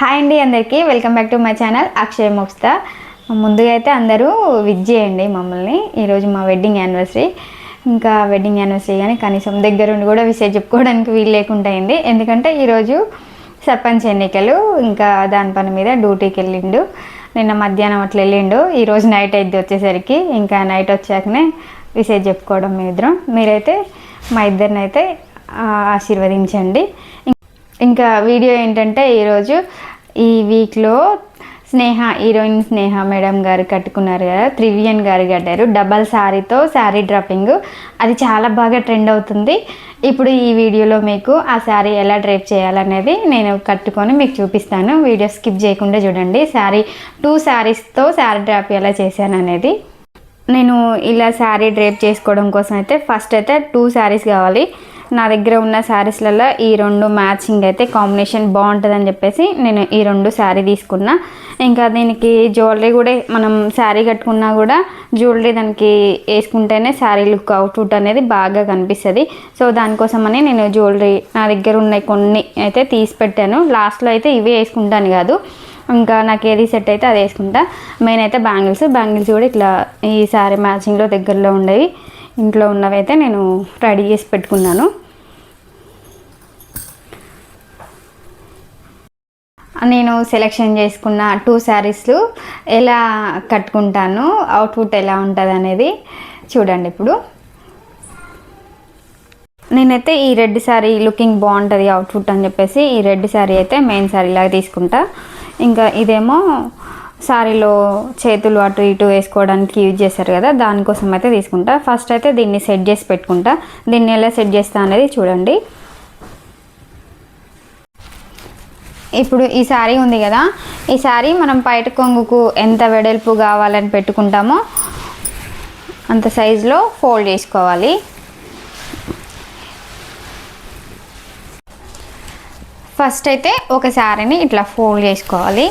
Hi అండి అందరికీ. Welcome back to my channel Akshay మోక్స్తా ముందుగా అయితే అందరూ విజ్ చేయండి మమ్మల్ని. ఈరోజు మా వెడ్డింగ్ యానివర్సరీ. ఇంకా వెడ్డింగ్ యానివర్సరీ కానీ కనీసం దగ్గరుండి కూడా విషయం చెప్పుకోవడానికి వీలు లేకుండా అయింది. ఎందుకంటే ఈరోజు సర్పంచ్ ఎన్నికలు ఇంకా దాని పని మీద డ్యూటీకి వెళ్ళిండు. నిన్న మధ్యాహ్నం అట్లా వెళ్ళిండు. ఈరోజు నైట్ అయితే వచ్చేసరికి ఇంకా నైట్ వచ్చాకనే విషయం చెప్పుకోవడం మీ ఇద్దరం. మీరైతే మా ఇద్దరిని అయితే ఆశీర్వదించండి. ఇంకా వీడియో ఏంటంటే ఈరోజు ఈ వీక్లో స్నేహ హీరోయిన్ స్నేహ మేడం గారు కట్టుకున్నారు కదా త్రివియన్ గారు కట్టారు. డబల్ శారీతో శారీ డ్రాపింగ్. అది చాలా బాగా ట్రెండ్ అవుతుంది. ఇప్పుడు ఈ వీడియోలో మీకు ఆ శారీ ఎలా డ్రైప్ చేయాలనేది నేను కట్టుకొని మీకు చూపిస్తాను. వీడియో స్కిప్ చేయకుండా చూడండి. శారీ టూ శారీస్తో శారీ డ్రాప్ ఎలా చేశాను అనేది నేను ఇలా శారీ డ్రేప్ చేసుకోవడం కోసం అయితే ఫస్ట్ అయితే టూ శారీస్ కావాలి. నా దగ్గర ఉన్న శారీస్లలో ఈ రెండు మ్యాచింగ్ అయితే కాంబినేషన్ బాగుంటుందని చెప్పేసి నేను ఈ రెండు శారీ తీసుకున్నా. ఇంకా దీనికి జ్యువెలరీ కూడా మనం శారీ కట్టుకున్నా కూడా జ్యువెలరీ దానికి వేసుకుంటేనే శారీ లుక్ అవుట్ఫుట్ అనేది బాగా కనిపిస్తుంది. సో దానికోసమని నేను జ్యువెలరీ నా దగ్గర ఉన్న కొన్ని అయితే తీసి పెట్టాను. లాస్ట్లో అయితే ఇవే వేసుకుంటాను కాదు. ఇంకా నాకు ఏది సెట్ అయితే అది వేసుకుంటా. మెయిన్ అయితే బ్యాంగిల్స్. బ్యాంగిల్స్ కూడా ఇట్లా ఈ శారీ మ్యాచింగ్లో దగ్గరలో ఉండేవి. ఇంట్లో ఉన్నవి అయితే నేను రెడీ చేసి పెట్టుకున్నాను. నేను సెలెక్షన్ చేసుకున్న టూ శారీస్లు ఎలా కట్టుకుంటాను అవుట్పుట్ ఎలా ఉంటుంది అనేది చూడండి ఇప్పుడు. నేనైతే ఈ రెడ్ శారీ లుకింగ్ బాగుంటుంది అవుట్ఫుట్ అని చెప్పేసి ఈ రెడ్ శారీ అయితే మెయిన్ శారీ లాగా తీసుకుంటా. ఇంకా ఇదేమో శారీలో చేతులు అటు ఇటు వేసుకోవడానికి యూజ్ చేశారు కదా దానికోసం అయితే తీసుకుంటా. ఫస్ట్ అయితే దీన్ని సెట్ చేసి పెట్టుకుంటా. దీన్ని ఎలా సెట్ చేస్తా అనేది చూడండి. ఇప్పుడు ఈ శారీ ఉంది కదా ఈ శారీ మనం బయట కొంగుకు ఎంత వెడల్పు కావాలని పెట్టుకుంటామో అంత సైజులో ఫోల్డ్ చేసుకోవాలి. ఫస్ట్ అయితే ఒక శారీని ఇట్లా ఫోల్డ్ చేసుకోవాలి.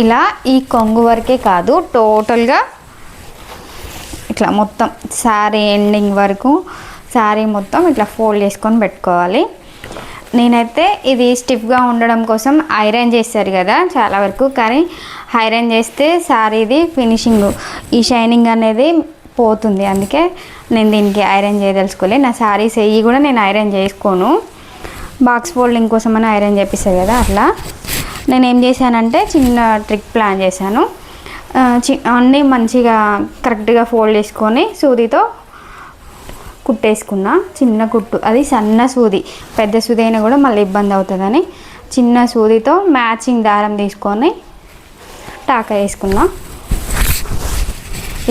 ఇలా ఈ కొంగు వరకే కాదు టోటల్గా ఇట్లా మొత్తం శారీ ఎండింగ్ వరకు శారీ మొత్తం ఇట్లా ఫోల్డ్ చేసుకొని పెట్టుకోవాలి. నేనైతే ఇది స్టిఫ్గా ఉండడం కోసం ఐరన్ చేస్తారు కదా చాలా వరకు కానీ ఐరన్ చేస్తే శారీది ఫినిషింగ్ ఈ షైనింగ్ అనేది పోతుంది. అందుకే నేను దీనికి ఐరన్ చేయదలుచుకోలే. నా శారీస్ అయ్యి కూడా నేను ఐరన్ చేసుకోను. బాక్స్ ఫోల్డింగ్ కోసం అని ఐరన్ చేపిస్తారు కదా అట్లా. నేను ఏం చేశానంటే చిన్న ట్రిక్ ప్లాన్ చేశాను. చి అన్నీ మంచిగా కరెక్ట్గా ఫోల్డ్ చేసుకొని సూదితో కుట్టేసుకున్న. చిన్న కుట్టు అది సన్న సూది పెద్ద సూది అయినా కూడా మళ్ళీ ఇబ్బంది అవుతుందని చిన్న సూదితో మ్యాచింగ్ దారం తీసుకొని టాకా వేసుకున్నా.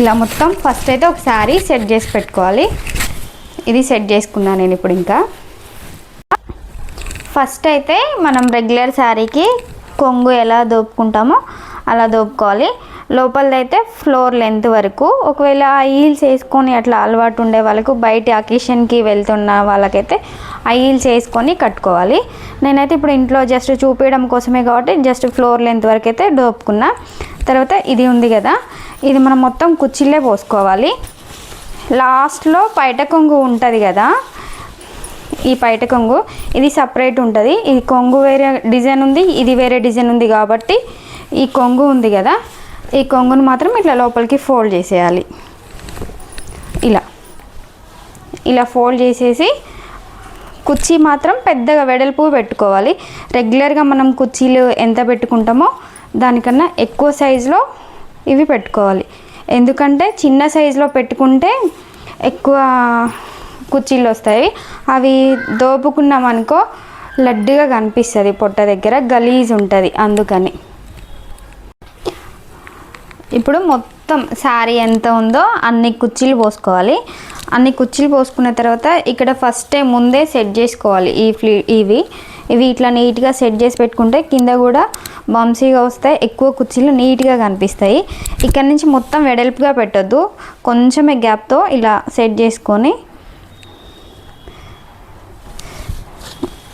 ఇలా మొత్తం ఫస్ట్ అయితే ఒకసారి సెట్ చేసి పెట్టుకోవాలి. ఇది సెట్ చేసుకున్నా నేను ఇప్పుడు ఇంకా. ఫస్ట్ అయితే మనం రెగ్యులర్ శారీకి కొంగు ఎలా దోపుకుంటామో అలా దోపుకోవాలి. లోపలదైతే ఫ్లోర్ లెంత్ వరకు. ఒకవేళ ఆ హీల్స్ వేసుకొని అట్లా అలవాటు ఉండే వాళ్ళకు బయట అకేషన్కి వెళ్తున్న వాళ్ళకైతే ఆ హీల్స్ వేసుకొని కట్టుకోవాలి. నేనైతే ఇప్పుడు ఇంట్లో జస్ట్ చూపించడం కోసమే కాబట్టి జస్ట్ ఫ్లోర్ లెంత్ వరకు అయితే దోపుకున్నా. తర్వాత ఇది ఉంది కదా ఇది మనం మొత్తం కుచ్చిళ్ళే పోసుకోవాలి. లాస్ట్లో పైట కొంగు ఉంటుంది కదా ఈ పైట కొంగు. ఇది సపరేట్ ఉంటుంది. ఇది కొంగు వేరే డిజైన్ ఉంది ఇది వేరే డిజైన్ ఉంది కాబట్టి ఈ కొంగు ఉంది కదా. ఈ కొంగును మాత్రం ఇట్లా లోపలికి ఫోల్డ్ చేసేయాలి. ఇలా. ఇలా ఫోల్డ్ చేసేసి కుర్చీ మాత్రం పెద్దగా వెడల్పు పెట్టుకోవాలి. రెగ్యులర్గా మనం కుర్చీలు ఎంత పెట్టుకుంటామో దానికన్నా ఎక్కువ సైజులో ఇవి పెట్టుకోవాలి. ఎందుకంటే చిన్న సైజులో పెట్టుకుంటే ఎక్కువ కుర్చీలు వస్తాయి. అవి దోపుకున్నాం అనుకో లడ్డుగా కనిపిస్తుంది పొట్ట దగ్గర గలీజ్ ఉంటుంది అందుకని. ఇప్పుడు మొత్తం శారీ ఎంత ఉందో అన్ని కుర్చీలు పోసుకోవాలి. అన్ని కుర్చీలు పోసుకున్న తర్వాత ఇక్కడ ఫస్ట్ ముందే సెట్ చేసుకోవాలి ఈ ఫ్లీ ఇవి. ఇవి ఇట్లా నీట్గా సెట్ చేసి పెట్టుకుంటే కింద కూడా బంసీగా వస్తాయి ఎక్కువ కుర్చీలు నీట్గా కనిపిస్తాయి. ఇక్కడ నుంచి మొత్తం వెడల్పుగా పెట్టొద్దు. కొంచెమే గ్యాప్తో ఇలా సెట్ చేసుకొని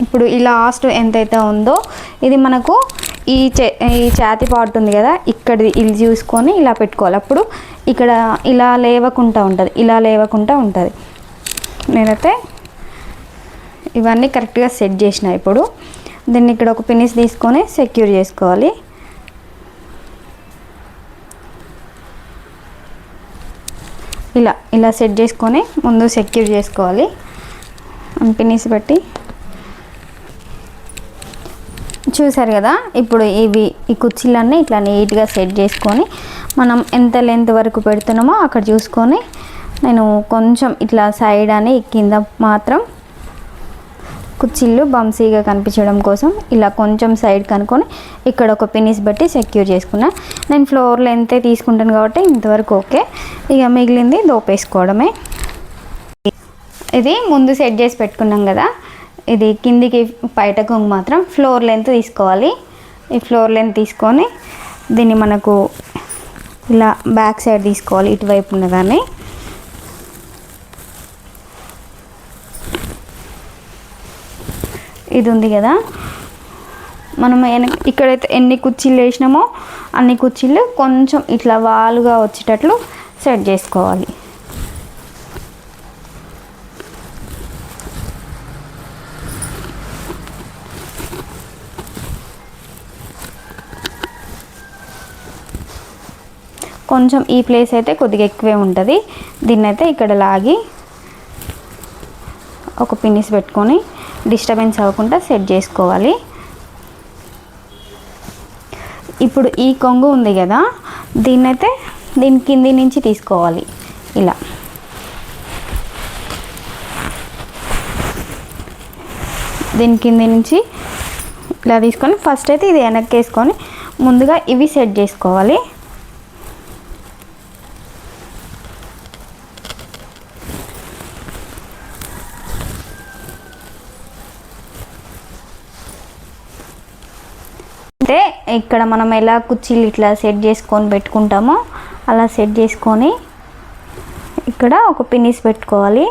ఇప్పుడు ఈ లాస్ట్ ఎంతైతే ఉందో ఇది మనకు ఈ చే ఈ ఛాతి పార్ట్ ఉంది కదా ఇక్కడిది ఇది చూసుకొని ఇలా పెట్టుకోవాలి. అప్పుడు ఇక్కడ ఇలా లేవకుండా ఉంటుంది ఇలా లేవకుండా ఉంటుంది. నేనైతే ఇవన్నీ కరెక్ట్గా సెట్ చేసిన ఇప్పుడు. దీన్ని ఇక్కడ ఒక పినిస్ తీసుకొని సెక్యూర్ చేసుకోవాలి. ఇలా ఇలా సెట్ చేసుకొని ముందు సెక్యూర్ చేసుకోవాలి. పినిస్ పెట్టి చూసారు కదా ఇప్పుడు ఇవి ఈ కుర్చీలన్నీ ఇట్లా నీట్గా సెట్ చేసుకొని మనం ఎంత లెంత్ వరకు పెడుతున్నామో అక్కడ చూసుకొని నేను కొంచెం ఇట్లా సైడ్ అని కింద మాత్రం కుర్చీలు బంసీగా కనిపించడం కోసం ఇలా కొంచెం సైడ్ కనుక్కొని ఇక్కడ ఒక పినిస్ బట్టి సెక్యూర్ చేసుకున్నా. నేను ఫ్లోర్ లెంతే తీసుకుంటాను కాబట్టి ఇంతవరకు ఓకే. ఇక మిగిలింది దోపేసుకోవడమే. ఇది ముందు సెట్ చేసి పెట్టుకున్నాం కదా ఇది కిందికి బయటకు మాత్రం ఫ్లోర్ లెంత్ తీసుకోవాలి. ఈ ఫ్లోర్ లెంత్ తీసుకొని దీన్ని మనకు ఇలా బ్యాక్ సైడ్ తీసుకోవాలి ఇటువైపు ఉన్నదాన్ని. ఇది ఉంది కదా. మనం ఎన్ ఇక్కడైతే ఎన్ని కుర్చీలు వేసినామో అన్ని కుర్చీలు కొంచెం ఇట్లా వాలుగా వచ్చేటట్లు సెట్ చేసుకోవాలి. కొంచెం ఈ ప్లేస్ అయితే కొద్దిగా ఎక్కువే ఉంటుంది. దీన్ని అయితే ఇక్కడ లాగి ఒక పిన్నిస్ పెట్టుకొని డిస్టర్బెన్స్ అవ్వకుండా సెట్ చేసుకోవాలి. ఇప్పుడు ఈ కొంగు ఉంది కదా దీన్నైతే దీని కింది నుంచి తీసుకోవాలి. ఇలా. దీని కింది నుంచి ఇలా తీసుకొని ఫస్ట్ అయితే ఇది వెనక్కి వేసుకొని ముందుగా ఇవి సెట్ చేసుకోవాలి అంటే ఇక్కడ మనం ఎలా కుర్చీలు ఇట్లా సెట్ చేసుకొని పెట్టుకుంటామో అలా సెట్ చేసుకొని ఇక్కడ ఒక పిన్నిస్ పెట్టుకోవాలి.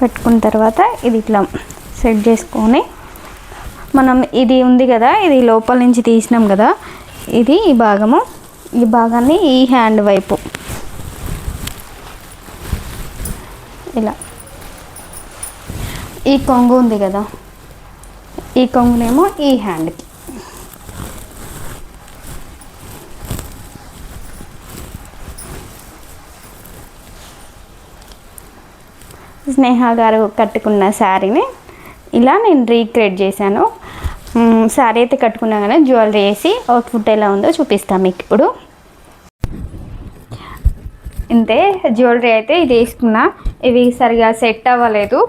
పెట్టుకున్న తర్వాత ఇది ఇట్లా సెట్ చేసుకొని మనం ఇది ఉంది కదా ఇది లోపల నుంచి తీసినాం కదా ఇది ఈ భాగము ఈ భాగాన్ని ఈ హ్యాండ్ వైపు. ఇలా. ఈ కొంగు ఉంది కదా. ఈ కొంగునేమో ఈ హ్యాండ్కి స్నేహ గారు కట్టుకున్న శారీని ఇలా నేను రీక్రియేట్ చేశాను. శారీ అయితే కట్టుకున్నా కానీ జ్యువెలరీ వేసి అవుట్ఫుట్ ఎలా ఉందో చూపిస్తాను మీకు ఇప్పుడు. ఇంతే జ్యువెలరీ అయితే ఇది వేసుకున్నా. ఇవి సరిగా సెట్ అవ్వలేదు.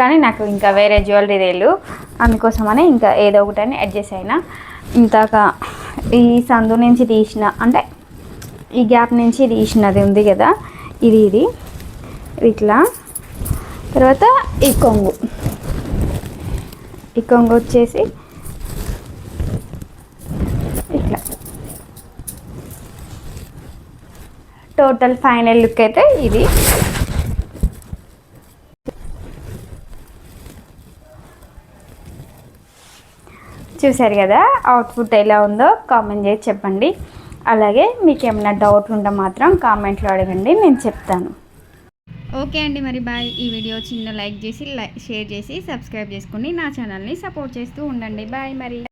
కానీ నాకు ఇంకా వేరే జ్యువెలరీ తెలియదు అందుకోసమని ఇంకా ఏదో ఒకటని అడ్జస్ట్ అయినా ఇంతాక ఈ సందు నుంచి తీసిన అంటే ఈ గ్యాప్ నుంచి తీసినది ఉంది కదా ఇది ఇది. ఇట్లా. తర్వాత ఈ కొంగు. ఈ కొంగు వచ్చేసి ఇట్లా. టోటల్ ఫైనల్ లుక్ అయితే ఇది. చూసారు కదా అవుట్పుట్ ఎలా ఉందో కామెంట్ చేసి చెప్పండి. అలాగే మీకు ఏమైనా డౌట్ ఉంటే మాత్రం కామెంట్లో అడగండి నేను చెప్తాను. ఓకే అండి మరి బాయ్. ఈ వీడియో చిన్న లైక్ చేసి లైక్ షేర్ చేసి సబ్స్క్రైబ్ చేసుకుని నా ఛానల్ని సపోర్ట్ చేస్తూ ఉండండి. బాయ్ మరి.